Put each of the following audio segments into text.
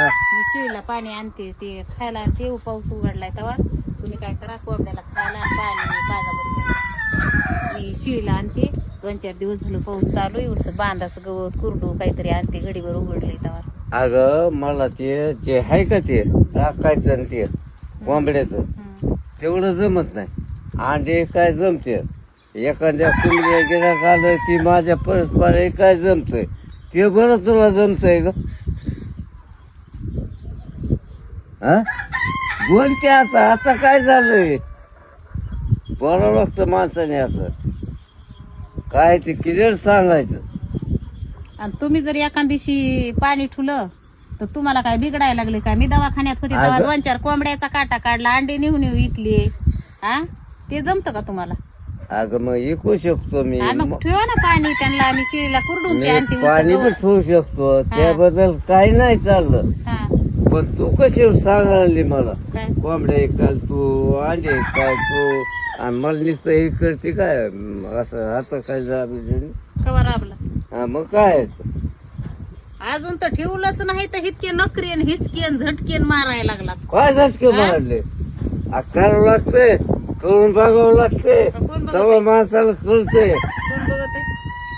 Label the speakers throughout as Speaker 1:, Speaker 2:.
Speaker 1: मी शिळीला पाणी आणते ते खायला आणते पाऊस उघडलाय तेव्हा. तुम्ही काय करा कोंबड्याला खायला आणि पाणी मी शिळीला आणते दोन चार दिवस झालं पाऊस चालू एवढस बांधाचं गवत कुरडू काहीतरी आणते घडीवर उघडलंय तेव्हा.
Speaker 2: अगं मला ते जे आहे का ते टाकायचं आणि ते कोंबड्याचं. तेवढं जमत नाही. अंडे काय जमते? एखाद्या कुंबड्या गिराक आलं ती माझ्या परस्पर काय जमतंय? ते बरं तुला जमतंय ग. हा? बोल की आता आता काय झालंय? बोलावं लागतं माणसाने आता. काय ते क्लिअर सांगायचं.
Speaker 1: आणि तुम्ही जर एखाद दिवशी पाणी ठुलं तर तुम्हाला काय बिघडायला लागले का? मी दवाखान्यात होते तेव्हा
Speaker 2: अगं.
Speaker 1: दोन चार कोंबड्याचा काटा काढला अंडे नेऊन नेऊ विकले. हा? ते जमतं का तुम्हाला?
Speaker 2: अगं मग ऐकू शकतो मी.
Speaker 1: हा, मग ठेवा ना पाणी त्यांना आम्ही शिळीला कुरडून ते आणते
Speaker 2: मी पाणी पण. ठेवू शकतो. त्याबद्दल काही नाही चाललं.
Speaker 1: हा.
Speaker 2: पण तू कशी सांगायली मला?
Speaker 1: काय?
Speaker 2: कोंबड्या ऐकाल तू अंडे काय तू आणि मला नुसतं हे करते काय? असं आता काय
Speaker 1: कवा राबला?
Speaker 2: हा मग काय?
Speaker 1: अजून तर ठेवलंच नाही तर इतके नकरेन हिसकेन झटकेन मारायला लागला
Speaker 2: काय झटके मारले? आ, करावं लागते करून बघावं लागते.
Speaker 1: कोण बघत?
Speaker 2: तेव्हा माणसाला कळते
Speaker 1: कोण बघत? आहे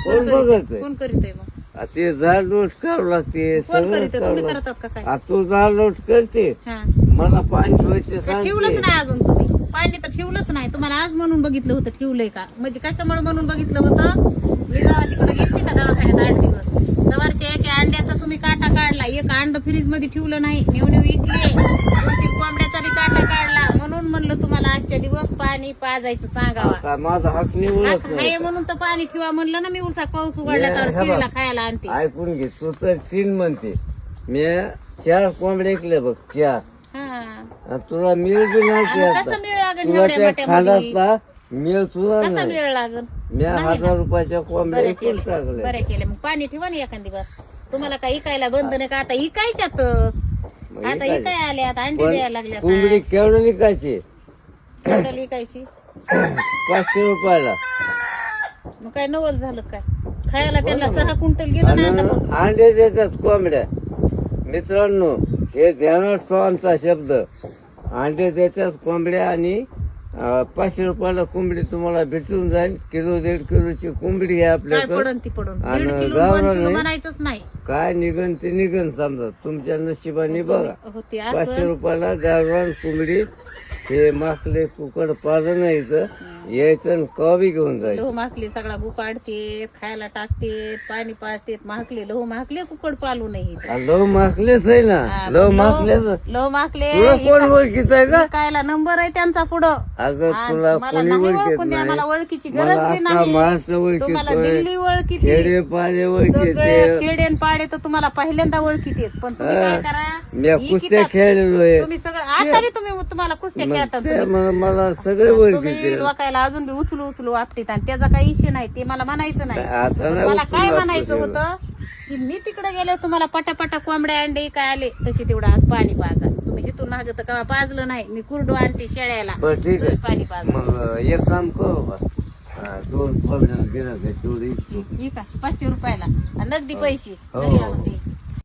Speaker 2: कोण बघत? आहे?
Speaker 1: कोण करीत आहे मग?
Speaker 2: ते झाड लोट करावं लागते
Speaker 1: कोण
Speaker 2: सगळं
Speaker 1: करीत तुम्ही
Speaker 2: करावं
Speaker 1: करतात का काय?
Speaker 2: आ, तू झाड लोट करते.
Speaker 1: हा.
Speaker 2: मला पाणी ठेवायचे
Speaker 1: ठेवलंच
Speaker 2: सांगते.
Speaker 1: नाही अजून तुम्ही. पाणी तर ठेवलंच नाही. तुम्हाला आज म्हणून बघितलं होतं ठेवलंय का? म्हणजे कशामुळे म्हणून बघितलं होतं? मी जेव्हा तिकडे गेलते का दवाखान्यात आठ दिवस. तवारच्या एका अंड्याचा तुम्ही काटा काढला. एक अंड फ्रीजमध्ये ठेवलं नाही. नेऊ नेऊ दोन तीन कोंबड्याचा बी काटा काढला म्हणून आजच्या दिवस पाणी पाजायचं सांगावा.
Speaker 2: आता माझा हक निवडत
Speaker 1: आहे
Speaker 2: नाही
Speaker 1: म्हणून तर पाणी ठेवा म्हणलं ना मी उलसा पाऊस उघडला
Speaker 2: हे
Speaker 1: तर
Speaker 2: बघ.
Speaker 1: खायला आणते.
Speaker 2: ऐकून घे तू तर तीन म्हणते. मी चार कोंबडे ऐकले बघ चार.
Speaker 1: हा.
Speaker 2: आणि तुला मेळ बी
Speaker 1: आणि. कसा मेळ लागेल
Speaker 2: तुला
Speaker 1: एवढ्या
Speaker 2: त्या
Speaker 1: मोठ्यामध्ये?
Speaker 2: खांडातला मेळ सुद्धा
Speaker 1: कसा
Speaker 2: नाही.
Speaker 1: वेळ लागल
Speaker 2: मी हजार रुपयाच्या कोंबड्या
Speaker 1: बरं
Speaker 2: ऐकून
Speaker 1: केलं
Speaker 2: टाकले
Speaker 1: बरं केलं. मग पाणी ठेवा ना एखादी बर तुम्हाला काय इकायला बंद नाही का? आता इकायच्यातच.
Speaker 2: मग
Speaker 1: आता
Speaker 2: इकायचं.
Speaker 1: इकाय आल्यात अंडी
Speaker 2: पण
Speaker 1: द्यायला लागल्यात.
Speaker 2: कोंबडी केवढं विकायची?
Speaker 1: टोटल इकायची
Speaker 2: पाचशे रुपयाला.
Speaker 1: मग काय नवल झालं काय? खायला त्यांना सहा क्विंटल गेलं ना आता बस
Speaker 2: अंडे देतात कोंबड्या. मित्रांनो हे ध्यानात ठेवा आमचा शब्द. अंडे देतात कोंबड्या आणि अं, पाचशे रुपयाला कोंबडी तुम्हाला भेटून जाईल. किलो दीड किलोची कोंबडी आहे
Speaker 1: काय
Speaker 2: आपल्याकडे
Speaker 1: पडन ती पडून?
Speaker 2: आणि
Speaker 1: दीड किलो
Speaker 2: गावरान
Speaker 1: दोन किलो
Speaker 2: नाही.
Speaker 1: म्हणायचंच नाही.
Speaker 2: काय निघन ते निघन समजा. तुमच्या नशिबाने बघा.
Speaker 1: होती
Speaker 2: पाचशे रुपयाला गावरान कोंबडी. हे माकले कुकड पालन यायचं यायचं आणि कवी घेऊन जायचं.
Speaker 1: लहू माकली सगळा गुपाडते खायला टाकते पाणी पाजतेत. माकले लहू माकले कुकड पालू नाही
Speaker 2: लव माकलेच आहे ना. लव माकलेच
Speaker 1: लव माकले
Speaker 2: तुला कोण ओळखीच आहे का?
Speaker 1: कायला नंबर आहे त्यांचा पुढं.
Speaker 2: अगं तुला
Speaker 1: मला
Speaker 2: कोणी
Speaker 1: नाही
Speaker 2: ओळखीत
Speaker 1: ओळखून द्या, मला
Speaker 2: नाही
Speaker 1: ओळखीची
Speaker 2: मला
Speaker 1: गरज बी
Speaker 2: आता
Speaker 1: नाही.
Speaker 2: माणसं
Speaker 1: तुम्हाला
Speaker 2: ओळखीत
Speaker 1: दिल्ली ओळखीची
Speaker 2: खेडे पाडे ओळखीत
Speaker 1: सगळे खेडेन पाडे तर तुम्हाला पहिल्यांदा ओळखीत पण तुम्ही काय करा?
Speaker 2: मी
Speaker 1: ही
Speaker 2: कुस्त्या
Speaker 1: किताब-
Speaker 2: खेळलोय
Speaker 1: तुम्ही सगळं आता तुम्ही तुम्हाला कुस्त्या
Speaker 2: मग
Speaker 1: खेळतात
Speaker 2: ते
Speaker 1: तुम्ही.
Speaker 2: मला मला सगळे
Speaker 1: तुम्ही लोकायला अजून बी उचलू उचलू आपटीत आणि त्याचा काही इशे नाही ते मला म्हणायचं नाही.
Speaker 2: आता नाही
Speaker 1: मला
Speaker 2: उचलू
Speaker 1: काय म्हणायचं
Speaker 2: तेवढं.
Speaker 1: होतं? की मी तिकडे गेले तुम्हाला पटापटा कोंबड्या अंडे काय आले? तशी तेवढं आज पाणी पाजा. तुम्ही इथून मागे तर कवा पाजलं नाही. मी कुरडू आणते शेळ्याला.
Speaker 2: बरं ठीक
Speaker 1: तुम्ही
Speaker 2: आहे
Speaker 1: पाणी पाजा.
Speaker 2: मग एक काम करू हा, दोन तेवढी.
Speaker 1: ठीक आहे पाचशे रुपयाला. आणि नगदी पैसे.
Speaker 2: हो.
Speaker 1: घरी आणून